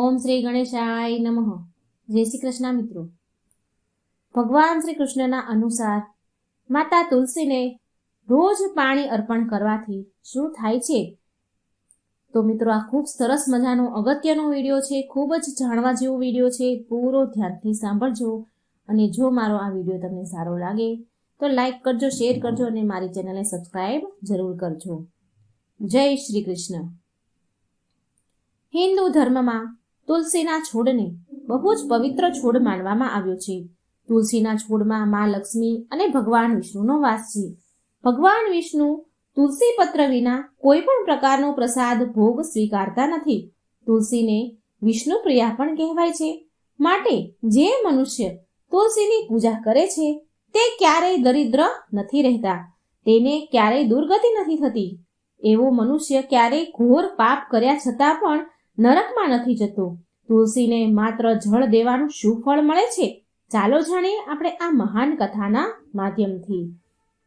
ઓમ શ્રી ગણેશાય નમઃ. જય શ્રી કૃષ્ણ મિત્રો. ભગવાન શ્રી કૃષ્ણના અનુસાર માતા તુલસીને રોજ પાણી અર્પણ કરવાથી શું થાય છે? તો મિત્રો, આ ખૂબ સરસ મજાનો અગત્યનો વીડિયો છે, ખૂબ જ જાણવા જેવો વીડિયો છે, પૂરો ધ્યાનથી સાંભળજો. અને જો મારો આ વીડિયો તમને સારો લાગે, તો લાઈક કરજો, શેર કરજો અને મારી ચેનલને સબસ્ક્રાઈબ જરૂર કરજો. જય શ્રી કૃષ્ણ. હિન્દુ ધર્મમાં તુલસીના છોડને બહુ જ પવિત્ર છોડ માનવામાં આવ્યો છે. તુલસીના છોડમાં મા લક્ષ્મી અને ભગવાન વિષ્ણુનો વાસ છે. ભગવાન વિષ્ણુ તુલસી પત્ર વિના કોઈ પણ પ્રકારનો પ્રસાદ ભોગ સ્વીકારતા નથી. તુલસીને વિષ્ણુ પ્રિયા પણ કહેવાય છે. માટે જે મનુષ્ય તુલસીની પૂજા કરે છે, તે ક્યારેય દરિદ્ર નથી રહેતા. તેને ક્યારેય દુર્ગતિ નથી થતી. એવો મનુષ્ય ક્યારેય ઘોર પાપ કર્યા છતાં પણ નરકમાં નથી જતો. તુલસીને માત્ર જળ દેવાનું શું ફળ મળે છે? ચાલો જાણીએ આપણે આ મહાન કથાના માધ્યમથી.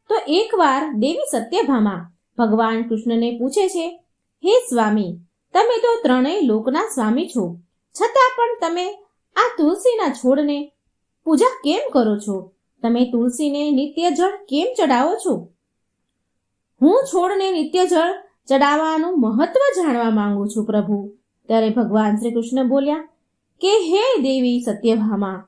તો એકવાર દેવી સત્યભામા ભગવાન કૃષ્ણને પૂછે છે, હે સ્વામી, તમે તો ત્રણેય લોકના સ્વામી છો. છતાં પણ તમે આ તુલસીના છોડને પૂજા કેમ કરો છો? તમે તુલસીને નિત્ય જળ કેમ ચડાવો છો? હું છોડને નિત્ય જળ ચડાવવાનું મહત્વ જાણવા માંગુ છું, પ્રભુ. ત્યારે ભગવાન શ્રી કૃષ્ણ બોલ્યા, કે હે દેવી સત્યભામા,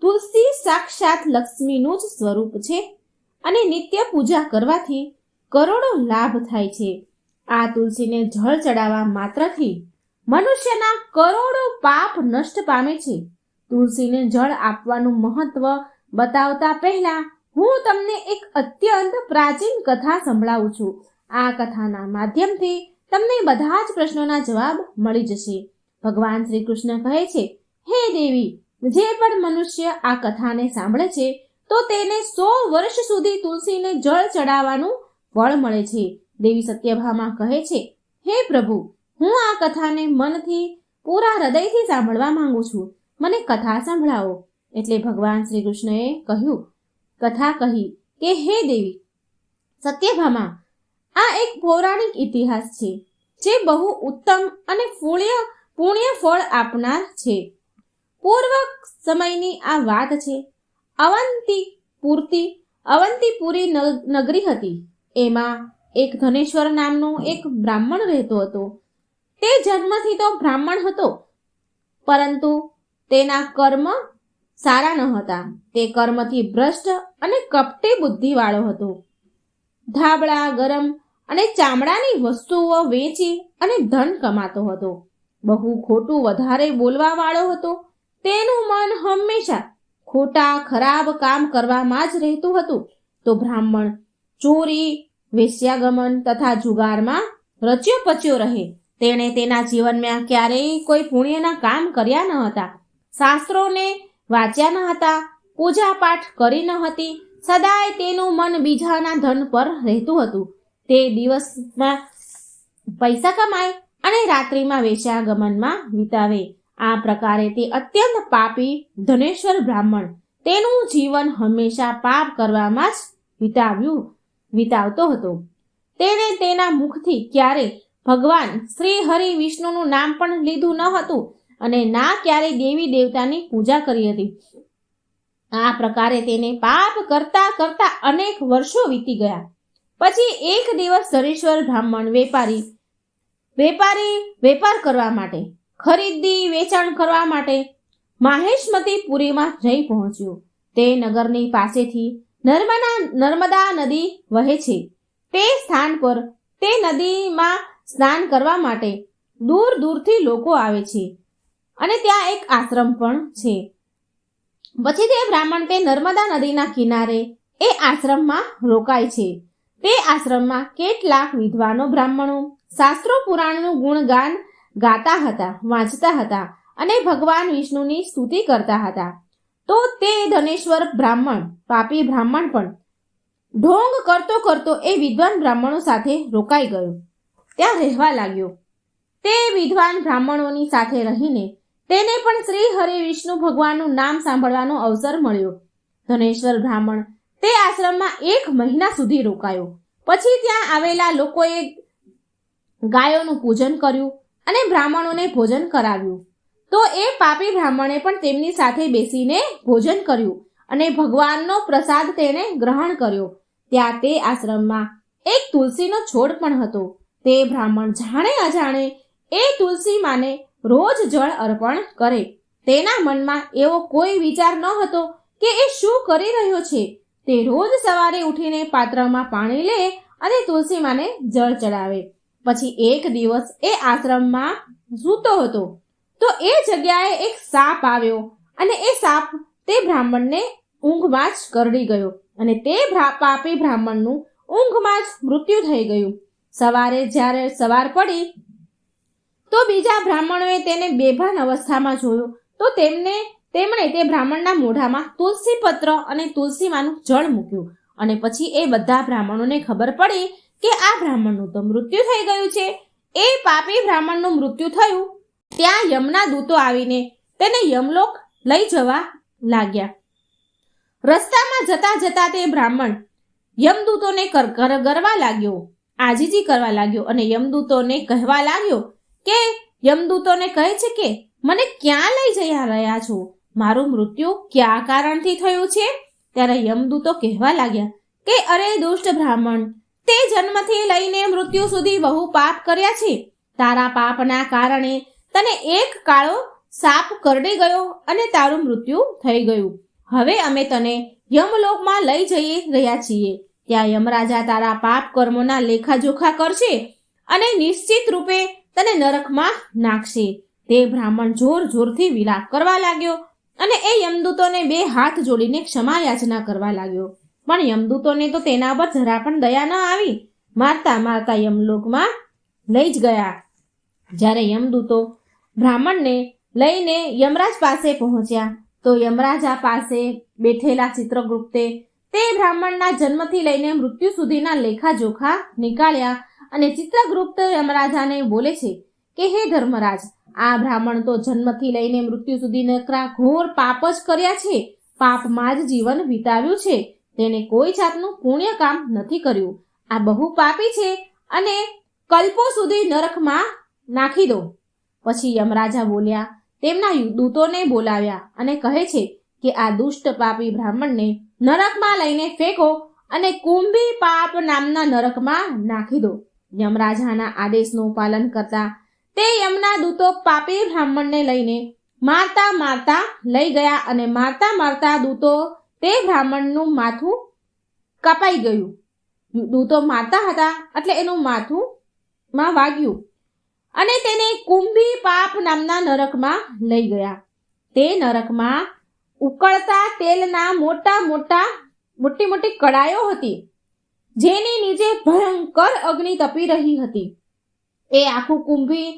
તુલસી સાક્ષાત લક્ષ્મીનું જ સ્વરૂપ છે અને નિત્ય પૂજા કરવાથી કરોડો લાભ થાય છે. આ તુલસીને જળ ચડાવવા માત્રથી મનુષ્યના કરોડો પાપ નષ્ટ પામે છે. તુલસીને જળ આપવાનું મહત્વ બતાવતા પહેલા હું તમને એક અત્યંત પ્રાચીન કથા સંભળાવું છું. આ કથાના માધ્યમથી તમને બધા જ પ્રશ્નોના જવાબ મળી જશે. ભગવાન શ્રી કૃષ્ણ કહે છે, હે દેવી, જે પણ મનુષ્ય આ કથાને સાંભળે છે, તો તેને સો વર્ષ સુધી તુલસીને જળ ચડાવવાનું ફળ મળે છે. દેવી સત્યભામા કહે છે, હે પ્રભુ, હું આ કથાને મનથી, પૂરા હૃદયથી સાંભળવા માંગુ છું. મને કથા સંભળાવો. એટલે ભગવાન શ્રી કૃષ્ણએ કહ્યું, કથા કહી કે, હે દેવી, સત્યભામા આ એક પૌરાણિક ઇતિહાસ છે, જે બહુ ઉત્તમ અને પુણ્ય પુણ્ય ફળ આપનાર છે. પૂર્વ સમયની આ વાત છે, અવંતી પૂરતી, અવંતીપુરી નગરી હતી. એમાં એક ધનેશ્વર નામનો એક બ્રાહ્મણ રહેતો હતો. તે જન્મથી તો બ્રાહ્મણ હતો, પરંતુ તેના કર્મ સારા ન હતા. તે કર્મથી ભ્રષ્ટ અને કપટી બુદ્ધિવાળો હતો. ધાબળા ગરમ અને ચામડાની વસ્તુઓ વેચી અને ધન કમાતો હતો. બહુ ખોટું વધારે બોલવા વાળો હતો. તેનું મન હંમેશા ખોટા, ખરાબ કામ કરવામાં જ રહેતું હતું. તો બ્રાહ્મણ ચોરી, વેશ્યાગમન તથા જુગારમાં રચ્યો પચ્યો રહે. તેણે તેના જીવનમાં ક્યારેય કોઈ પુણ્યના કામ કર્યા ન હતા. શાસ્ત્રોને વાંચ્યા ન હતા પૂજા પાઠ કરી ન હતી. સદાય તેનું મન બીજાના ધન પર રહેતું હતું. તે દિવસમાં પૈસા કમાય અને રાત્રિમાં વેશ્યાગમનમાં વિતાવે. આ પ્રકારે તે અત્યંત પાપી ધનેશ્વર બ્રાહ્મણ તેનું જીવન હંમેશા પાપ કરવામાં જ વિતાવ્યું, વિતાવતો હતો. તેણે તેના મુખથી ક્યારે ભગવાન શ્રી હરિ વિષ્ણુનું નામ પણ લીધું ન હતું અને ના ક્યારે દેવી દેવતાની પૂજા કરી હતી. આ પ્રકારે તેને પાપ કરતા કરતા અનેક વર્ષો વીતી ગયા. પછી એક દિવસ ધરેશ્વર બ્રાહ્મણ વેપારી વેપારી વેપાર કરવા માટે, ખરીદી, વેચાણ કરવા માટે માહેશમતી પુરીમાં જઈ પહોંચ્યો. તે નગરની પાસેથી નર્મદા નર્મદા નદી વહે છે. તે સ્થાન પર તે નદીમાં સ્નાન કરવા માટે દૂર દૂરથી લોકો આવે છે અને ત્યાં એક આશ્રમ પણ છે. પછી તે બ્રાહ્મણ તે નર્મદા નદીના કિનારે એ આશ્રમમાં રોકાય છે. તે આશ્રમમાં કેટલાક વિદ્વાનો બ્રાહ્મણો શાસ્ત્રો પુરાણનું ગુણગાન ગાતા હતા, વાંચતા હતા અને ભગવાન વિષ્ણુની સ્તુતિ કરતા હતા. તો તે ધનેશ્વર બ્રાહ્મણ, પાપી બ્રાહ્મણ પણ ઢોંગ કરતો કરતો એ વિદ્વાન બ્રાહ્મણો સાથે રોકાઈ ગયો. ત્યાં રહેવા લાગ્યો. તે વિદ્વાન બ્રાહ્મણોની સાથે રહીને તેને પણ શ્રી હરિ વિષ્ણુ ભગવાનનું નામ સાંભળવાનો અવસર મળ્યો. ધનેશ્વર બ્રાહ્મણ તે આશ્રમમાં એક મહિના સુધી રોકાયો. પછી ત્યાં આવેલા લોકોએ ગાયોનું પૂજન કર્યું અને બ્રાહ્મણોને ભોજન કરાવ્યું. તો એ પાપી બ્રાહ્મણે પણ તેમની સાથે બેસીને ભોજન કર્યું અને ભગવાનનો પ્રસાદ તેણે ગ્રહણ કર્યો. ત્યાં તે આશ્રમમાં એક તુલસીનો છોડ પણ હતો. તે બ્રાહ્મણ જાણે અજાણે એ તુલસી માને રોજ જળ અર્પણ કરે. તેના મનમાં એવો કોઈ વિચાર ન હતો કે એ શું કરી રહ્યો છે. તે રોજ સવારે ઉઠીને પાત્રમાં પાણી લે અને તુલસી માને જળ ચડાવે. પછી એક દિવસ એ આશ્રમમાં સૂતો હતો. તો એ જગ્યાએ એક સાપ આવ્યો અને એ સાપ તે બ્રાહ્મણને ઊંઘમાં જ કરડી ગયો અને તે પાપી બ્રાહ્મણનું ઊંઘમાં જ મૃત્યુ થઈ ગયું. સવારે જ્યારે સવાર પડી, તો બીજા બ્રાહ્મણોએ તેને બેભાન અવસ્થામાં જોયો. તો તેમને તેમણે તે બ્રાહ્મણના મોઢામાં તુલસી પત્ર અને તુલસીમાંનું જળ મૂક્યું. અને પછી એ બધા બ્રાહ્મણોને ખબર પડી કે આ બ્રાહ્મણનું તો મૃત્યુ થઈ ગયું છે. એ પાપી બ્રાહ્મણનું મૃત્યુ થયું. ત્યાં યમના દૂતો આવીને તેને યમલોક લઈ જવા લાગ્યા. રસ્તામાં જતા જતા તે બ્રાહ્મણ યમદૂતોને કર- કર- ગરવા લાગ્યો. આજીજી કરવા લાગ્યો અને યમદૂતોને કહેવા લાગ્યો કે, યમદૂતોને કહે છે કે, મને ક્યાં લઈ જઈ રહ્યા છો? મારું મૃત્યુ કયા કારણથી થયું છે? ત્યારે યમદૂતો કહેવા લાગ્યા કે અરે દુષ્ટ બ્રાહ્મણ, તે જન્મથી લઈને મૃત્યુ સુધી બહુ પાપ કર્યા છે. તારા પાપના કારણે તને એક કાળો સાપ કરડી ગયો અને તારું મૃત્યુ થઈ ગયું. હવે અમે તને યમલોકમાં લઈ જઈ રહ્યા છીએ. ત્યાં યમરાજા તારા પાપ કર્મોના લેખાજોખા કરશે અને નિશ્ચિત રૂપે તને નરકમાં નાખશે. તે બ્રાહ્મણ જોર જોરથી વિલાપ કરવા લાગ્યો અને એ યમદૂતોને બે હાથ જોડીને ક્ષમા યાચના કરવા લાગ્યો. પણ યમદૂતોને તો તેના પર જરા પણ દયા ન આવી. મારતા મારતા યમલોકમાં લઈ જ ગયા. જ્યારે યમદૂતો બ્રાહ્મણને લઈને યમરાજ પાસે પહોંચ્યા, તો યમરાજા પાસે બેઠેલા ચિત્રગુપ્તે તે બ્રાહ્મણના જન્મથી લઈને મૃત્યુ સુધીના લેખાજોખા નીકાળ્યા અને ચિત્રગુપ્ત યમરાજાને બોલે છે કે, હે ધર્મરાજ આ બ્રાહ્મણ તો જન્મથી લઈને મૃત્યુ સુધી નકરા ઘોર પાપ જ કર્યા છે. પાપમાં જ જીવન વિતાવ્યું છે. તેને કોઈ જાતનું પુણ્ય કામ નથી કર્યું. આ બહુ પાપી છે અને કલ્પો સુધી નરકમાં નાખી દો. પછી યમરાજા બોલ્યા, તેમના દૂતોને બોલાવ્યા અને કહે છે કે આ દુષ્ટ પાપી બ્રાહ્મણને નરકમાં લઈને ફેંકો અને કુંભી પાપ નામના નરકમાં નાખી દો. યમરાજાના આદેશનું પાલન કરતા તે યમના દૂતો પાપી બ્રાહ્મણને લઈને મારતા મારતા લઈ ગયા અને મારતા મારતા દૂતો તે બ્રાહ્મણનું માથું કપાઈ ગયું. દૂતો મારતા હતા એટલે એનું માથું માં વાગ્યું અને તેને કુંભી પાપ નામના નરકમાં લઈ ગયા. તે નરકમાં ઉકળતા તેલના મોટા મોટા મોટી મોટી કડાયો હતી, જેની નીચે ભયંકર અગ્નિ તપી રહી હતી. એ આખું કુંભી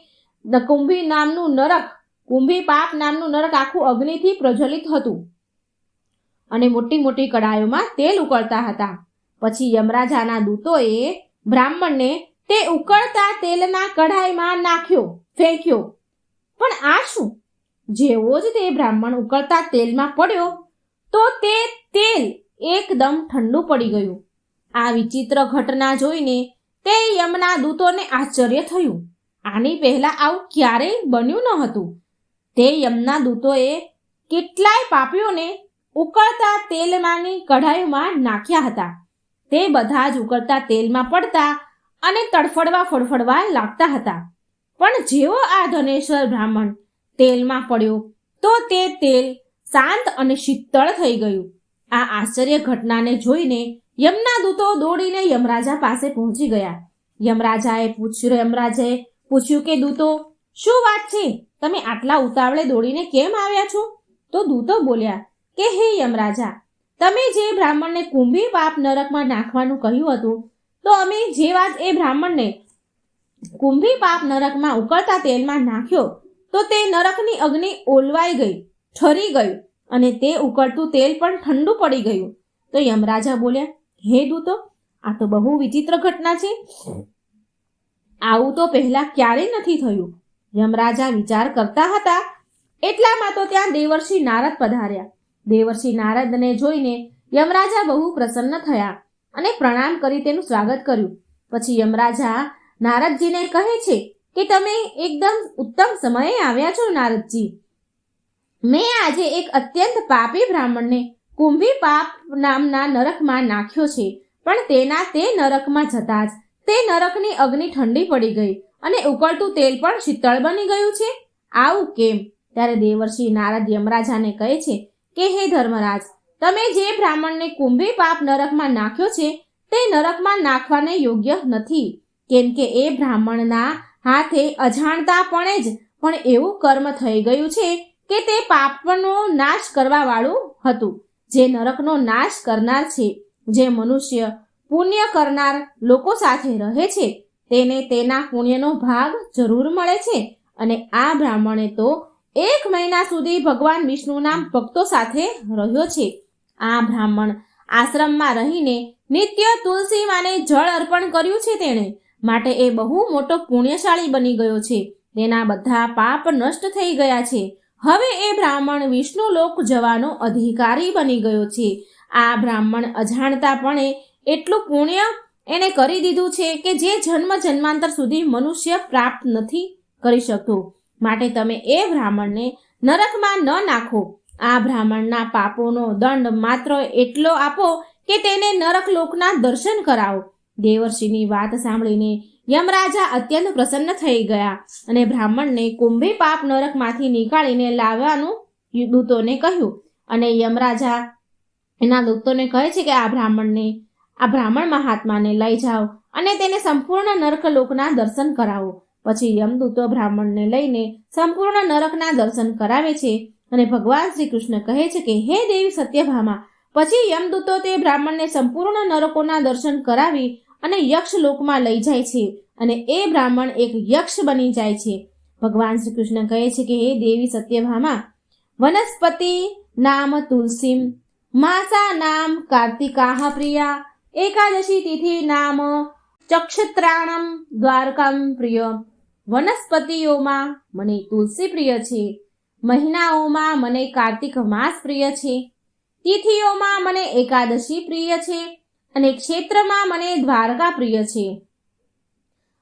કુંભી નામનું નરક, કુંભી પાપ નામનું નરક આખું અગ્નિથી પ્રજ્વલિત હતું. અને મોટી મોટી કડાયોમાં તેલ ઉકળતા હતા. પછી યમરાજાના દૂતોએ બ્રાહ્મણને તે ઉકળતા તેલના કઢાઈમાં નાખ્યો, ફેંક્યો. પણ આ શું? જેવો જ તે બ્રાહ્મણ ઉકળતા તેલમાં પડ્યો, તો તે તેલ એકદમ ઠંડુ પડી ગયું. આ વિચિત્ર ઘટના જોઈને તે યમના દૂતોને આશ્ચર્ય થયું. આની પહેલા આવું ક્યારેય બન્યું ન હતું. તે યમના દૂતોએ કેટલાય પાપીઓને ઉકળતા તેલમાંની કઢાઈમાં નાખ્યા હતા. તે બધા જ ઉકળતા તેલમાં પડતા અને તડફડવા ફડફડવા લાગતા હતા. પણ જેવો આ ધનેશ્વર બ્રાહ્મણ તેલમાં પડ્યો, તો તે તેલ શાંત અને શીતળ થઈ ગયું. આ આશ્ચર્ય ઘટનાને જોઈને યમના દૂતો દોડીને યમરાજા પાસે પહોંચી ગયા. યમરાજાએ પૂછ્યું યમરાજાએ પૂછ્યું કે, દૂતો, શું વાત છે? તમે આટલા ઉતાવળે દોડીને કેમ આવ્યા છો? તો દૂતો બોલ્યા કે, હે યમરાજા, તમે જે બ્રાહ્મણને કુંભી પાપ નરકમાં નાખવાનું કહ્યું હતું, તો અમે જે વાત એ બ્રાહ્મણને કુંભી પાપ નરકમાં ઉકળતા તેલમાં નાખ્યો, તો તે નરકની અગ્નિ ઓલવાઈ ગઈ, ઠરી ગયું અને તે ઉકળતું તેલ પણ ઠંડુ પડી ગયું. તો યમરાજા બોલ્યા, હે દૂતો, આ તો બહુ વિચિત્ર ઘટના છે. આવું તો પહેલા ક્યારેય નથી થયું. યમરાજા વિચાર કરતા હતા, એટલામાં તો ત્યાં દેવર્ષિ નારદ પધાર્યા. દેવર્ષિ નારદને જોઈને યમરાજા બહુ પ્રસન્ન થયા અને પ્રણામ કરી તેનું સ્વાગત કર્યું. પછી યમરાજા નારદજીને કહે છે કે તમે એકદમ ઉત્તમ સમયે આવ્યા છો નારદજી. મેં આજે એક અત્યંત પાપી બ્રાહ્મણને કુંભી પાપ નામના નરકમાં નાખ્યો છે, પણ તેના તે નરકમાં જતા જ તે નરકની અગ્નિ ઠંડી પડી ગઈ અને ઉકળતું તેલ પણ શીતળ બની ગયું છે. આવું કેમ? ત્યારે દેવર્ષિ નારદ યમરાજાને કહે છે કે, હે ધર્મરાજ, તમે જે બ્રાહ્મણને કુંભી પાપ નરકમાં નાખ્યો છે, તે નરકમાં નાખવાને યોગ્ય નથી. કેમ કે એ બ્રાહ્મણના હાથે અજાણતાપણે જ પણ એવું કર્મ થઈ ગયું છે કે તે પાપનો નાશ કરવા વાળું હતું. જે નરકનો નાશ કરનાર છે, જે મનુષ્ય પુણ્ય કરનાર લોકો સાથે રહે છે. તેને તેના પુણ્યનો ભાગ જરૂર મળે છે અને આ બ્રાહ્મણે તો એક મહિના સુધી ભગવાન વિષ્ણુના ભક્તો સાથે રહ્યો છે. આ બ્રાહ્મણ આશ્રમમાં રહીને નિત્ય તુલસી માને જળ અર્પણ કર્યું છે તેણે. માટે એ બહુ મોટો પુણ્યશાળી બની ગયો છે. તેના બધા પાપ નષ્ટ થઈ ગયા છે. હવે એ બ્રાહ્મણ વિષ્ણુ લોક જવાનો અધિકારી બની ગયો છે. આ બ્રાહ્મણ અજાણતાપણે એટલું પુણ્ય એણે કરી દીધું છે કે જે જન્મ જન્માંતર સુધી મનુષ્ય પ્રાપ્ત નથી કરી શકતું. માટે તમે એ બ્રાહ્મણને નરકમાં ન નાખો. આ બ્રાહ્મણના પાપોનો દંડ માત્ર એટલો આપો કે તેને નરક લોકના દર્શન કરાવો. દેવર્ષિની વાત સાંભળીને યમરાજા અત્યંત પ્રસન્ન થઈ ગયા અને બ્રાહ્મણને કુંભી પાપ નરકમાંથી નીકાળીને લાવવાનું દૂતોને કહ્યું. અને યમરાજા એના દૂતોને કહે છે કે આ બ્રાહ્મણને આ બ્રાહ્મણ મહાત્માને લઈ જાઓ અને તેને સંપૂર્ણ નરક લોકના દર્શન કરાવો. પછી યમદૂતો બ્રાહ્મણને લઈને સંપૂર્ણ નરકના દર્શન કરાવે છે અને ભગવાન શ્રી કૃષ્ણ કહે છે કે, હે દેવી સત્યભામા, પછી યમદૂતો તે બ્રાહ્મણને સંપૂર્ણ નરકોના દર્શન કરાવી અને યક્ષ લોકમાં લઈ જાય છે અને એ બ્રાહ્મણ એક યક્ષ બની જાય છે. ભગવાન શ્રી કૃષ્ણ કહે છે કે, હે દેવી સત્યભામા, વનસ્પતિ નામ તુલસીમ, માસા નામ કાર્તિકાહ પ્રિયા એકાદશી તિથિ નામ ચક્ષત્રાણમ દ્વારકામ પ્રિય. વનસ્પતિઓમાં મને તુલસી પ્રિય છે. મહિનાઓમાં મને કાર્તિક માસ પ્રિય છે. તિથિઓમાં મને એકાદશી પ્રિય છે અને ક્ષેત્રમાં મને દ્વારકા પ્રિય છે.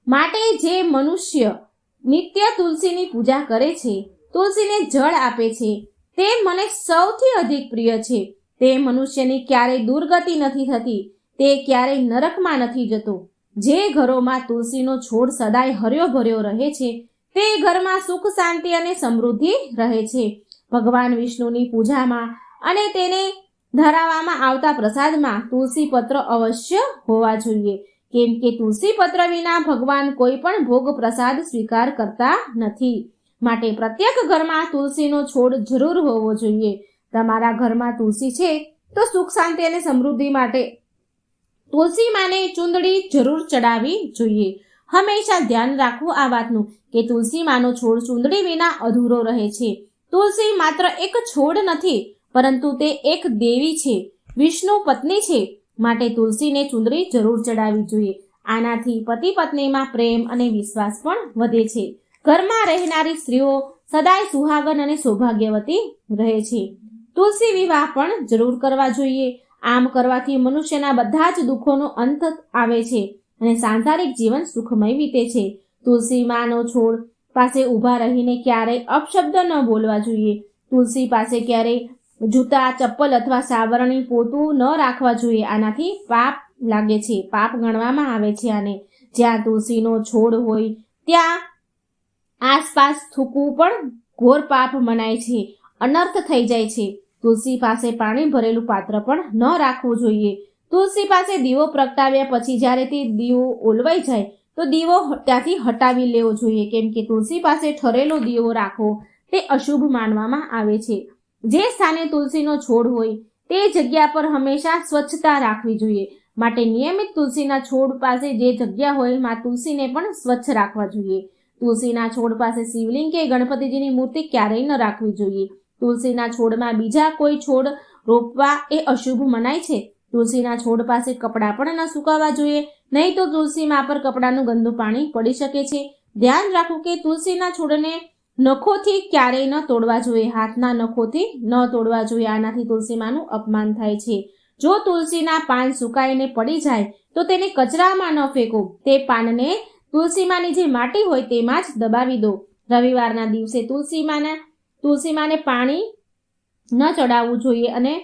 માટે જે મનુષ્ય નિત્ય તુલસીની પૂજા કરે છે, તુલસીને જળ આપે છે, તે મને સૌથી અધિક પ્રિય છે. તે મનુષ્યની ક્યારેય દુર્ગતિ નથી થતી. તે ક્યારેય નરકમાં નથી જતો. જે ઘરોમાં તુલસીનો છોડ સદાય હર્યો ભર્યો રહે છે, તે ઘરમાં સુખ, શાંતિ અને સમૃદ્ધિ રહે છે. ભગવાન વિષ્ણુની પૂજામાં અને તેને ધરાવવામાં આવતા પ્રસાદમાં તુલસી પત્ર અવશ્ય હોવા જોઈએ. કેમ કે તુલસી પત્ર વિના ભગવાન કોઈ પણ ભોગ પ્રસાદ સ્વીકાર કરતા નથી. માટે પ્રત્યેક ઘરમાં તુલસીનો છોડ જરૂર હોવો જોઈએ. તમારા ઘરમાં તુલસી છે, તો સુખ, શાંતિ અને સમૃદ્ધિ માટે તુલસી માને ચૂંદડી જરૂર ચડાવવી જોઈએ. હંમેશા ધ્યાન રાખવું આ વાતનું કે તુલસી માનો છોડ ચૂંદડી વિના અધૂરો રહે છે. તુલસી માત્ર એક છોડ નથી, પરંતુ તે એક દેવી છે. વિષ્ણુ પત્ની છે, માટે તુલસીને ચુંદડી જરૂર ચડાવવી જોઈએ. આનાથી પતિ પત્નીમાં પ્રેમ અને વિશ્વાસ પણ વધે છે. ઘરમાં રહેનારી સ્ત્રીઓ સદાય સુહાગન અને સૌભાગ્યવતી રહે છે. તુલસી વિવાહ પણ જરૂર કરવા જોઈએ. આમ કરવાથી મનુષ્યના બધા જ દુઃખોનો અંત આવે છે અને સાંસારિક જીવન સુખમય વીતે છે. તુલસી માનો છોડ પાસે ઊભા રહીને ક્યારેય અપશબ્દ ન બોલવા જોઈએ. તુલસી પાસે ક્યારેય જૂતા, ચપ્પલ અથવા સાવરણી પોતું ન રાખવા જોઈએ. આનાથી પાપ લાગે છે. પાપ ગણવામાં આવે છે આને. જ્યાં તુલસીનો છોડ હોય, ત્યાં આસપાસ થૂકવું પણ ઘોર પાપ મનાય છે. અનર્થ થઈ જાય છે. તુલસી પાસે પાણી ભરેલું પાત્ર પણ ન રાખવું જોઈએ. તુલસી પાસે દીવો પ્રગટાવ્યા પછી જ્યારે તે દીવો ઓલવાઈ જાય, તો દીવો ત્યાંથી હટાવી લેવો જોઈએ. કેમ કે તુલસી પાસે ઠરેલો દીવો રાખવો તે અશુભ માનવામાં આવે છે. જે સ્થાને તુલસીનો છોડ હોય, તે જગ્યા પર હંમેશા સ્વચ્છતા રાખવી જોઈએ. માટે નિયમિત તુલસીના છોડ પાસે જે જગ્યા હોય, માં તુલસીને પણ સ્વચ્છ રાખવા જોઈએ. તુલસીના છોડ પાસે શિવલિંગ કે ગણપતિજીની મૂર્તિ ક્યારેય ન રાખવી જોઈએ. તુલસીના છોડમાં બીજા કોઈ છોડ રોપવા એ અશુભ મનાય છે? તુલસીના છોડ પાસે કપડાં પણ ન સુકાવવા જોઈએ, નહીં તો તુલસીમાં પર કપડાનું ગંદુ પાણી પડી શકે છે. ધ્યાન રાખો કે તુલસીના છોડને નખોથી ક્યારેય ન તોડવા જોઈએ, હાથના નખોથી ન તોડવા જોઈએ. આનાથી તુલસીમાનું અપમાન થાય છે. જો તુલસીના પાન સુકાઈને પડી જાય, તો તેને કચરામાં ન ફેંકો. તે પાનને તુલસીમાની જે માટી હોય તેમાં જ દબાવી દો. રવિવારના દિવસે તુલસીમાના તુલસી માને પાણી ન ચડાવવું જોઈએ અને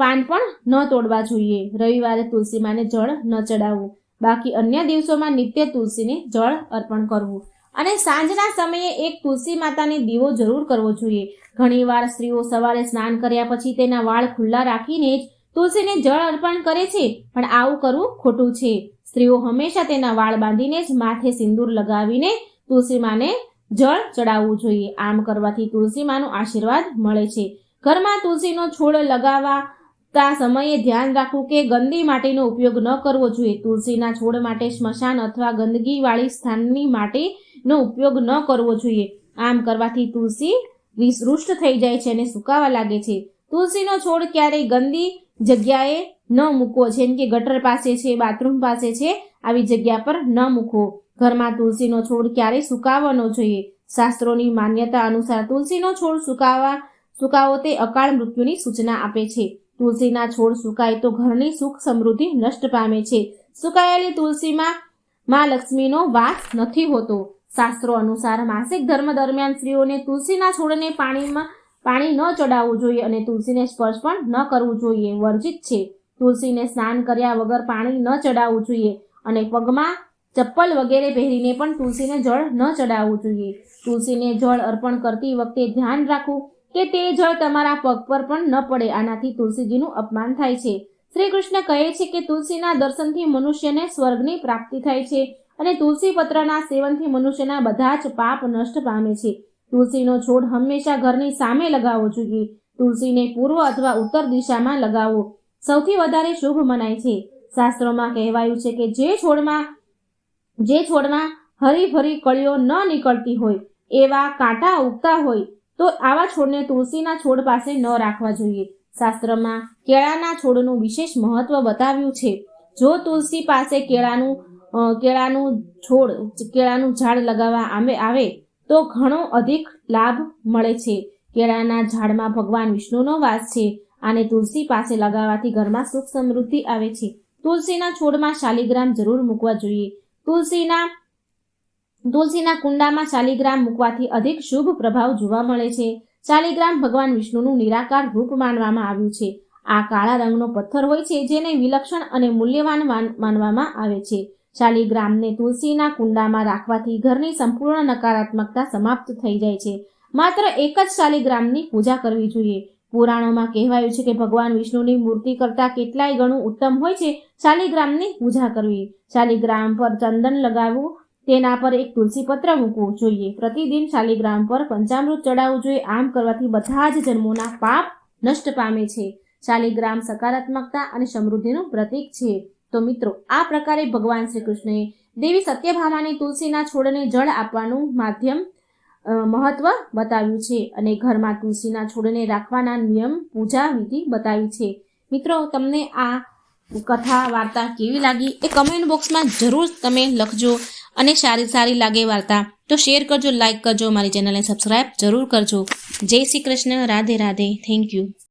પાન પણ ન તોડવા જોઈએ. રવિવારે તુલસી માને જળ ન ચડાવવું. બાકી અન્ય દિવસોમાં નિત્ય તુલસીને જળ અર્પણ કરવું. અને સાંજના સમયે એક તુલસી માતાને દીવો જરૂર કરવો જોઈએ. ઘણીવાર સ્ત્રીઓ સવારે સ્નાન કર્યા પછી તેના વાળ ખુલ્લા રાખીને જ તુલસીને જળ અર્પણ કરે છે, પણ આવું કરવું ખોટું છે. સ્ત્રીઓ હંમેશા તેના વાળ બાંધીને જ માથે સિંદૂર લગાવીને તુલસી માને જળ ચડાવવું જોઈએ. આમ કરવાથી તુલસી માનો આશીર્વાદ મળે છે. ઘરમાં તુલસીનો છોડ લગાવતા સમયે ધ્યાન રાખવું કે ગંદી માટીનો ઉપયોગ ન કરવો જોઈએ. તુલસીના છોડ માટે સ્મશાન અથવા ગંદકીવાળી સ્થાનની માટીનો ઉપયોગ ન કરવો જોઈએ. આમ કરવાથી તુલસી વિસૃષ્ટ થઈ જાય છે અને સુકાવા લાગે છે. તુલસીનો છોડ ક્યારેય ગંદી જગ્યાએ ન મૂકવો. જેમ કે ગટર પાસે છે, બાથરૂમ પાસે છે, આવી જગ્યા પર ન મૂકવો. ઘરમાં તુલસીનો છોડ ક્યારેય સુકાવવાનો જોઈએ? શાસ્ત્રોની માન્યતા અનુસાર તુલસીનો છોડ સુકાવા, સુકાવો તે અકાળ મૃત્યુની સૂચના આપે છે. તુલસીના છોડ સુકાય તો ઘરની સુખ સમૃદ્ધિ નષ્ટ પામે છે. સુકાયેલી તુલસીમાં માં લક્ષ્મીનો વાસ નથી હોતો. શાસ્ત્રો અનુસાર માસિક ધર્મ દરમિયાન સ્ત્રીઓને તુલસીના છોડને પાણીમાં, પાણી ન ચડાવવું જોઈએ અને તુલસીને સ્પર્શ પણ ન કરવું જોઈએ, વર્જિત છે. તુલસીને સ્નાન કર્યા વગર પાણી ન ચડાવવું જોઈએ અને પગમાં ચપ્પલ વગેરે પહેરીને પણ તુલસીને જળ ન ચડાવવું જોઈએ. તુલસીને જળ અર્પણ કરતી વખતે ધ્યાન રાખવું કે તે જળ તમારા પગ પર પણ ન પડે, આનાથી તુલસીજીનું અપમાન થાય છે. શ્રી કૃષ્ણ કહે છે કે તુલસીના દર્શનથી મનુષ્યને સ્વર્ગની પ્રાપ્તિ થાય છે અને તુલસી પત્રના સેવનથી મનુષ્યના બધા જ પાપ નષ્ટ પામે છે. તુલસીનો છોડ હંમેશા ઘરની સામે લગાવવો જોઈએ. તુલસીને પૂર્વ અથવા ઉત્તર દિશામાં લગાવવો સૌથી વધારે શુભ મનાય છે. શાસ્ત્રોમાં કહેવાયું છે કે જે છોડમાં જે છોડમાં હરીભરી કળીઓ ન નીકળતી હોય, એવા કાંટા ઉગતા હોય, તો આવા છોડને તુલસીના છોડ પાસે ન રાખવા જોઈએ. શાસ્ત્રમાં કેળાના છોડનું વિશેષ મહત્વ બતાવ્યું છે. જો તુલસી પાસે કેળાનું કેળાનું છોડ, કેળાનું ઝાડ લગાવવા આમે, આવે, તો ઘણો અધિક લાભ મળે છે. કેળાના ઝાડમાં ભગવાન વિષ્ણુનો વાસ છે. અને તુલસી પાસે લગાવવાથી ઘરમાં સુખ સમૃદ્ધિ આવે છે. તુલસીના છોડમાં શાલિગ્રામ જરૂર મૂકવા જોઈએ. તુલસીના તુલસીના કુંડામાં શાલિગ્રામ મૂકવાથી અધિક શુભ પ્રભાવ જોવા મળે છે. શાલિગ્રામ ભગવાન વિષ્ણુનું નિરાકાર રૂપ માનવામાં આવ્યું છે. આ કાળા રંગનો પથ્થર હોય છે, જેને વિલક્ષણ અને મૂલ્યવાન માન- માનવામાં આવે છે. શાલિગ્રામને તુલસીના કુંડામાં રાખવાથી ઘરની સંપૂર્ણ નકારાત્મકતા સમાપ્ત થઈ જાય છે. માત્ર એક જ શાલિગ્રામની પૂજા કરવી જોઈએ. પુરાણોમાં કહેવાયું છે કે ભગવાન વિષ્ણુની મૂર્તિ કરતાં કેટલાય ગણું ઉત્તમ હોય છે. શાલિગ્રામની પૂજા કરવી. શાલિગ્રામ પર ચંદન લગાવવું. તેના પર એક તુલસી પત્ર મૂકવું જોઈએ. પ્રતિદિન શાલિગ્રામ પર પંચામૃત ચડાવવું જોઈએ. આમ કરવાથી બધા જ જન્મોના પાપ નષ્ટ પામે છે. શાલિગ્રામ સકારાત્મકતા અને સમૃદ્ધિનું પ્રતીક છે. તો મિત્રો, આ પ્રકારે ભગવાન શ્રી કૃષ્ણએ દેવી સત્યભામાની તુલસીના છોડને જળ આપવાનું માધ્યમ મહત્વ બતાવ્યું છે અને ઘરમાં તુલસીના છોડને રાખવાના નિયમ પૂજા વિધિ બતાવી છે. મિત્રો, તમને આ કથા વાર્તા કેવી લાગી એ કમેન્ટ બોક્સમાં જરૂર તમે લખજો અને સારી સારી લાગે વાર્તા. તો શેર કરજો લાઈક કરજો, મારી ચેનલને સબસ્ક્રાઈબ જરૂર કરજો. જય શ્રી કૃષ્ણ, રાધે રાધે. Thank you